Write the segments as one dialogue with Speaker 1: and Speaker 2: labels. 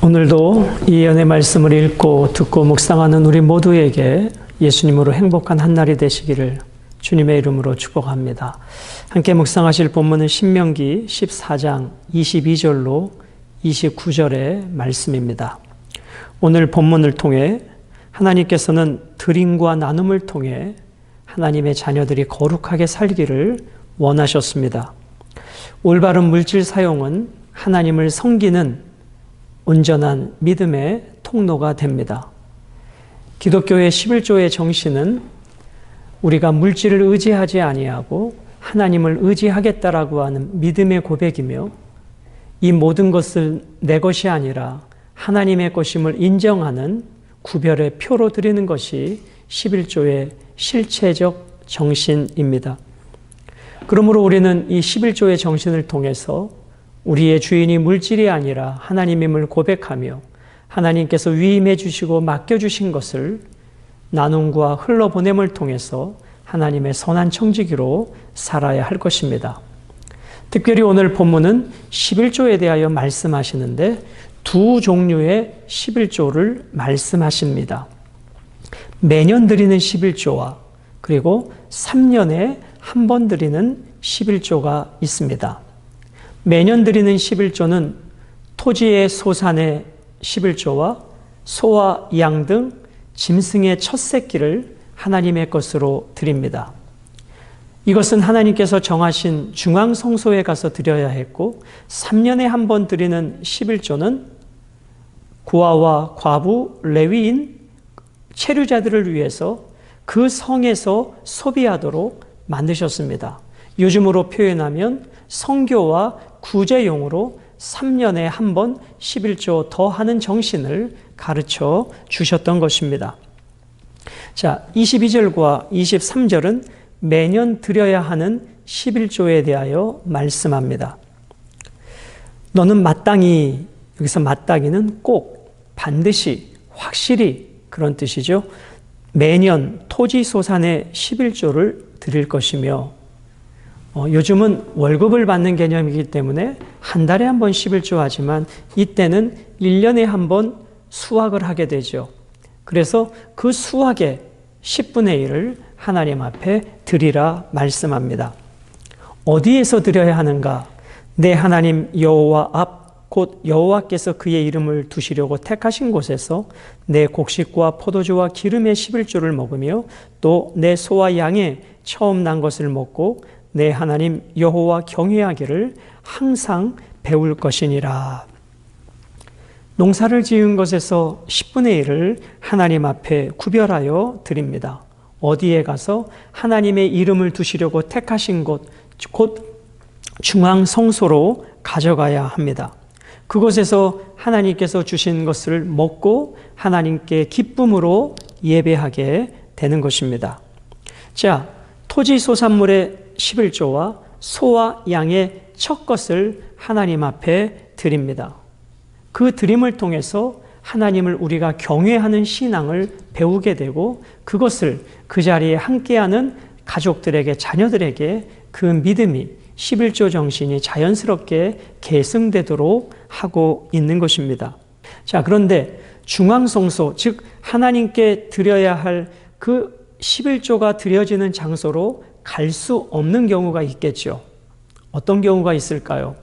Speaker 1: 오늘도 이 연의 말씀을 읽고 듣고 묵상하는 우리 모두에게 예수님으로 행복한 한날이 되시기를 주님의 이름으로 축복합니다. 함께 묵상하실 본문은 신명기 14장 22절로 29절의 말씀입니다. 오늘 본문을 통해 하나님께서는 드림과 나눔을 통해 하나님의 자녀들이 거룩하게 살기를 원하셨습니다. 올바른 물질 사용은 하나님을 섬기는 온전한 믿음의 통로가 됩니다. 기독교의 11조의 정신은 우리가 물질을 의지하지 아니하고 하나님을 의지하겠다라고 하는 믿음의 고백이며 이 모든 것을 내 것이 아니라 하나님의 것임을 인정하는 구별의 표로 드리는 것이 11조의 실체적 정신입니다. 그러므로 우리는 이 11조의 정신을 통해서 우리의 주인이 물질이 아니라 하나님임을 고백하며 하나님께서 위임해 주시고 맡겨 주신 것을 나눔과 흘러보냄을 통해서 하나님의 선한 청지기로 살아야 할 것입니다. 특별히 오늘 본문은 11조에 대하여 말씀하시는데 두 종류의 11조를 말씀하십니다. 매년 드리는 11조와 그리고 3년에 한 번 드리는 11조가 있습니다. 매년 드리는 11조는 토지의 소산의 11조와 소와 양 등 짐승의 첫 새끼를 하나님의 것으로 드립니다. 이것은 하나님께서 정하신 중앙 성소에 가서 드려야 했고 3년에 한 번 드리는 11조는 고아와 과부, 레위인, 체류자들을 위해서 그 성에서 소비하도록 만드셨습니다. 요즘으로 표현하면 성교와 구제용으로 3년에 한 번 11조 더 하는 정신을 가르쳐 주셨던 것입니다. 자, 22절과 23절은 매년 드려야 하는 11조에 대하여 말씀합니다. 너는 마땅히, 여기서 마땅히는 꼭, 반드시, 확실히 그런 뜻이죠. 매년 토지 소산의 11조를 드릴 것이며 어, 요즘은 월급을 받는 개념이기 때문에 한 달에 한 번 11조 하지만 이때는 1년에 한 번 수확을 하게 되죠. 그래서 그 수확의 10분의 1을 하나님 앞에 드리라 말씀합니다. 어디에서 드려야 하는가? 내 하나님 여호와 앞 곧 여호와께서 그의 이름을 두시려고 택하신 곳에서 내 곡식과 포도주와 기름의 11조를 먹으며 또 내 소와 양의 처음 난 것을 먹고 내 하나님 여호와 경외하기를 항상 배울 것이니라. 농사를 지은 것에서 10분의 1을 하나님 앞에 구별하여 드립니다. 어디에 가서 하나님의 이름을 두시려고 택하신 곳, 곧 중앙 성소로 가져가야 합니다. 그곳에서 하나님께서 주신 것을 먹고 하나님께 기쁨으로 예배하게 되는 것입니다. 자, 토지 소산물의 11조와 소와 양의 첫 것을 하나님 앞에 드립니다. 그 드림을 통해서 하나님을 우리가 경외하는 신앙을 배우게 되고 그것을 그 자리에 함께하는 가족들에게 자녀들에게 그 믿음이 11조 정신이 자연스럽게 계승되도록 하고 있는 것입니다. 자, 그런데 중앙성소, 즉, 하나님께 드려야 할 그 11조가 드려지는 장소로 갈 수 없는 경우가 있겠죠. 어떤 경우가 있을까요?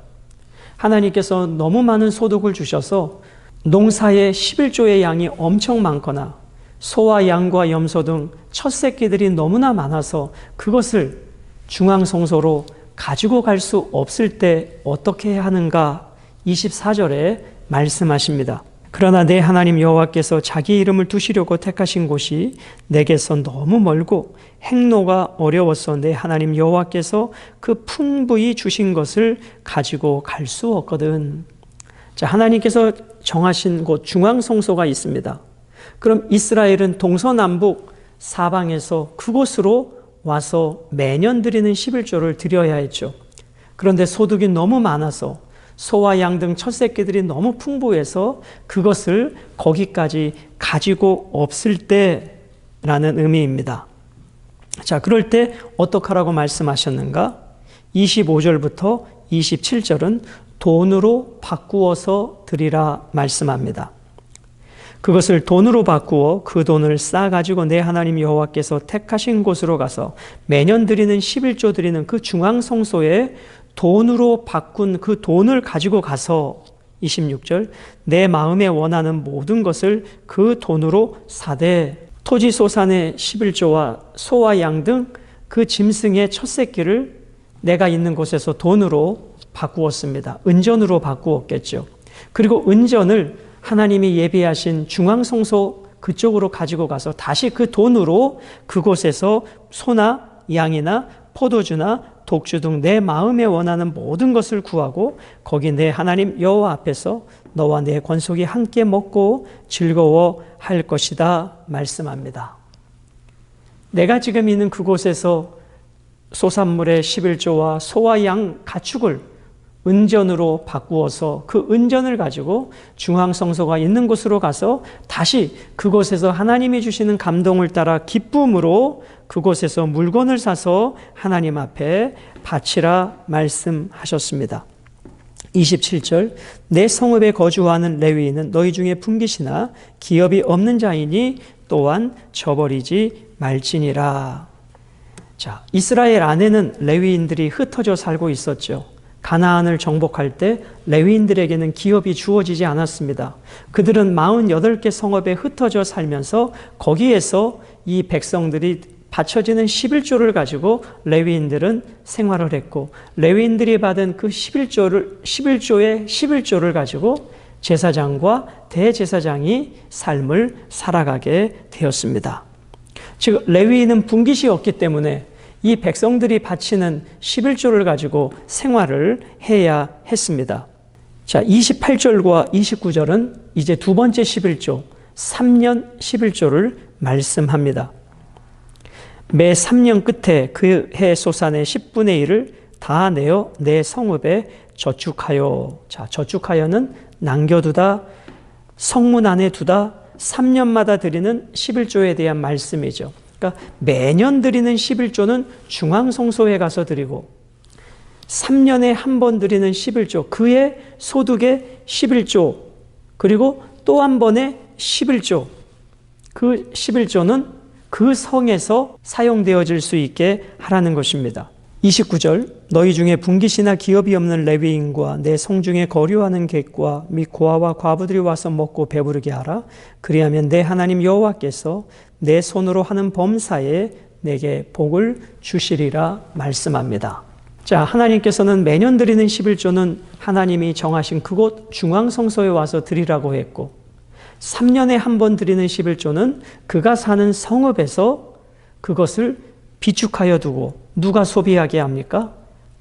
Speaker 1: 하나님께서 너무 많은 소득을 주셔서 농사의 11조의 양이 엄청 많거나 소와 양과 염소 등 첫 새끼들이 너무나 많아서 그것을 중앙성소로 가지고 갈 수 없을 때 어떻게 하는가 24절에 말씀하십니다. 그러나 내 하나님 여호와께서 자기 이름을 두시려고 택하신 곳이 내게서 너무 멀고 행로가 어려워서 내 하나님 여호와께서 그 풍부히 주신 것을 가지고 갈 수 없거든. 자, 하나님께서 정하신 곳 중앙 성소가 있습니다. 그럼 이스라엘은 동서남북 사방에서 그곳으로 와서 매년 드리는 11조를 드려야 했죠. 그런데 소득이 너무 많아서 소와 양 등 첫 새끼들이 너무 풍부해서 그것을 거기까지 가지고 없을 때라는 의미입니다. 자, 그럴 때 어떡하라고 말씀하셨는가? 25절부터 27절은 돈으로 바꾸어서 드리라 말씀합니다. 그것을 돈으로 바꾸어 그 돈을 싸 가지고 내 하나님 여호와께서 택하신 곳으로 가서 매년 드리는 11조 드리는 그 중앙 성소에 돈으로 바꾼 그 돈을 가지고 가서 26절 내 마음에 원하는 모든 것을 그 돈으로 사되 토지 소산의 11조와 소와 양 등 그 짐승의 첫 새끼를 내가 있는 곳에서 돈으로 바꾸었습니다. 은전으로 바꾸었겠죠. 그리고 은전을 하나님이 예비하신 중앙성소 그쪽으로 가지고 가서 다시 그 돈으로 그곳에서 소나 양이나 포도주나 독주 등 내 마음에 원하는 모든 것을 구하고 거기 내 하나님 여호와 앞에서 너와 내 권속이 함께 먹고 즐거워 할 것이다 말씀합니다. 내가 지금 있는 그곳에서 소산물의 11조와 소와 양 가축을 은전으로 바꾸어서 그 은전을 가지고 중앙성소가 있는 곳으로 가서 다시 그곳에서 하나님이 주시는 감동을 따라 기쁨으로 그곳에서 물건을 사서 하나님 앞에 바치라 말씀하셨습니다. 27절 내 성읍에 거주하는 레위인은 너희 중에 분깃이나 기업이 없는 자이니 또한 저버리지 말지니라. 자, 이스라엘 안에는 레위인들이 흩어져 살고 있었죠. 가나안을 정복할 때 레위인들에게는 기업이 주어지지 않았습니다. 그들은 48개 성읍에 흩어져 살면서 거기에서 이 백성들이 바쳐지는 11조를 가지고 레위인들은 생활을 했고 레위인들이 받은 그 11조를 11조의 11조를 가지고 제사장과 대제사장이 삶을 살아가게 되었습니다. 즉 레위인은 분깃이 없기 때문에 이 백성들이 바치는 11조를 가지고 생활을 해야 했습니다. 자, 28절과 29절은 이제 두 번째 11조, 3년 11조를 말씀합니다. 매 3년 끝에 그 해 소산의 10분의 1을 다 내어 내 성읍에 저축하여. 자, 저축하여는 남겨두다, 성문 안에 두다, 3년마다 드리는 11조에 대한 말씀이죠. 그러니까 매년 드리는 11조는 중앙성소에 가서 드리고 3년에 한 번 드리는 11조, 그의 소득의 11조, 그리고 또 한 번의 11조. 그 11조는 그 성에서 사용되어질 수 있게 하라는 것입니다. 29절 너희 중에 분깃이나 기업이 없는 레위인과 내 성 중에 거류하는 객과 및 고아와 과부들이 와서 먹고 배부르게 하라 그리하면 내 하나님 여호와께서 내 손으로 하는 범사에 내게 복을 주시리라 말씀합니다. 자, 하나님께서는 매년 드리는 11조는 하나님이 정하신 그곳 중앙성소에 와서 드리라고 했고 3년에 한 번 드리는 11조는 그가 사는 성읍에서 그것을 비축하여 두고 누가 소비하게 합니까?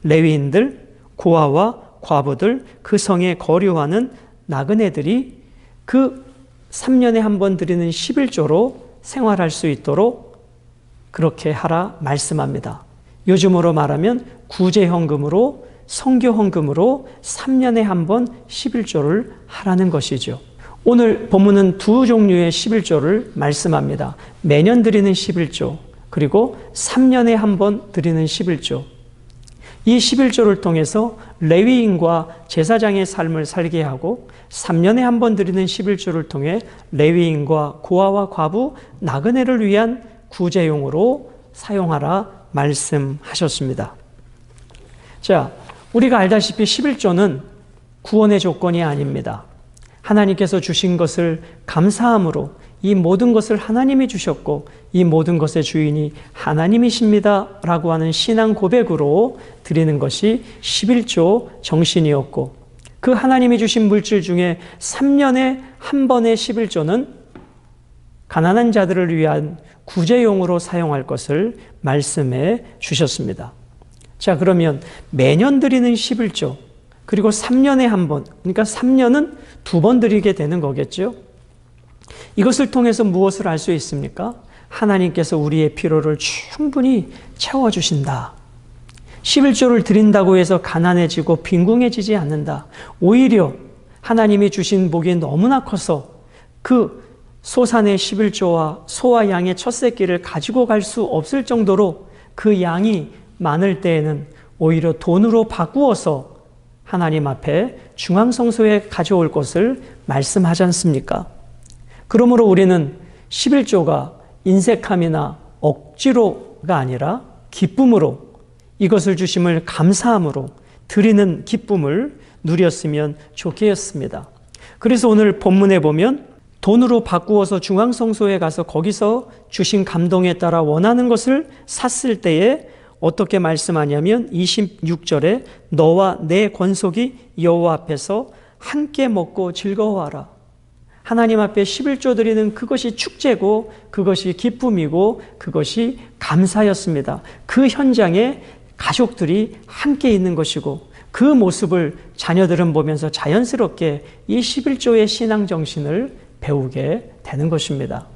Speaker 1: 레위인들, 고아와 과부들, 그 성에 거류하는 나그네들이 그 3년에 한 번 드리는 11조로 생활할 수 있도록 그렇게 하라 말씀합니다. 요즘으로 말하면 구제헌금으로 성교헌금으로 3년에 한 번 11조를 하라는 것이죠. 오늘 본문은 두 종류의 11조를 말씀합니다. 매년 드리는 11조, 그리고 3년에 한 번 드리는 11조. 이 11조를 통해서 레위인과 제사장의 삶을 살게 하고 3년에 한 번 드리는 11조를 통해 레위인과 고아와 과부, 나그네를 위한 구제용으로 사용하라 말씀하셨습니다. 자, 우리가 알다시피 11조는 구원의 조건이 아닙니다. 하나님께서 주신 것을 감사함으로 이 모든 것을 하나님이 주셨고 이 모든 것의 주인이 하나님이십니다. 라고 하는 신앙 고백으로 드리는 것이 11조 정신이었고 그 하나님이 주신 물질 중에 3년에 한 번의 11조는 가난한 자들을 위한 구제용으로 사용할 것을 말씀해 주셨습니다. 자, 그러면 매년 드리는 11조, 그리고 3년에 한 번, 그러니까 3년은 두 번 드리게 되는 거겠죠? 이것을 통해서 무엇을 알 수 있습니까? 하나님께서 우리의 필요를 충분히 채워주신다. 11조를 드린다고 해서 가난해지고 빈궁해지지 않는다. 오히려 하나님이 주신 복이 너무나 커서 그 소산의 11조와 소와 양의 첫 새끼를 가지고 갈 수 없을 정도로 그 양이 많을 때에는 오히려 돈으로 바꾸어서 하나님 앞에 중앙성소에 가져올 것을 말씀하지 않습니까? 그러므로 우리는 11조가 인색함이나 억지로가 아니라 기쁨으로 이것을 주심을 감사함으로 드리는 기쁨을 누렸으면 좋겠습니다. 그래서 오늘 본문에 보면 돈으로 바꾸어서 중앙성소에 가서 거기서 주신 감동에 따라 원하는 것을 샀을 때에 어떻게 말씀하냐면 26절에 너와 내 권속이 여호와 앞에서 함께 먹고 즐거워하라. 하나님 앞에 11조 드리는 그것이 축제고 그것이 기쁨이고 그것이 감사였습니다. 그 현장에 가족들이 함께 있는 것이고 그 모습을 자녀들은 보면서 자연스럽게 이 11조의 신앙 정신을 배우게 되는 것입니다.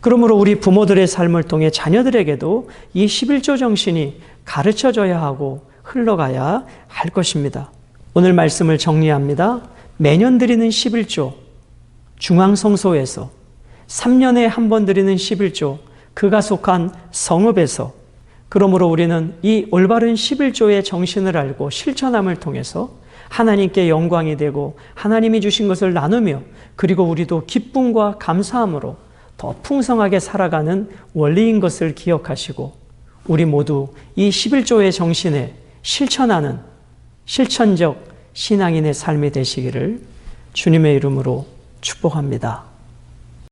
Speaker 1: 그러므로 우리 부모들의 삶을 통해 자녀들에게도 이 11조 정신이 가르쳐져야 하고 흘러가야 할 것입니다. 오늘 말씀을 정리합니다. 매년 드리는 11조, 중앙성소에서 3년에 한 번 드리는 11조, 그가 속한 성읍에서 그러므로 우리는 이 올바른 11조의 정신을 알고 실천함을 통해서 하나님께 영광이 되고 하나님이 주신 것을 나누며 그리고 우리도 기쁨과 감사함으로 더 풍성하게 살아가는 원리인 것을 기억하시고 우리 모두 이 11조의 정신에 실천하는 실천적 신앙인의 삶이 되시기를 주님의 이름으로 축복합니다.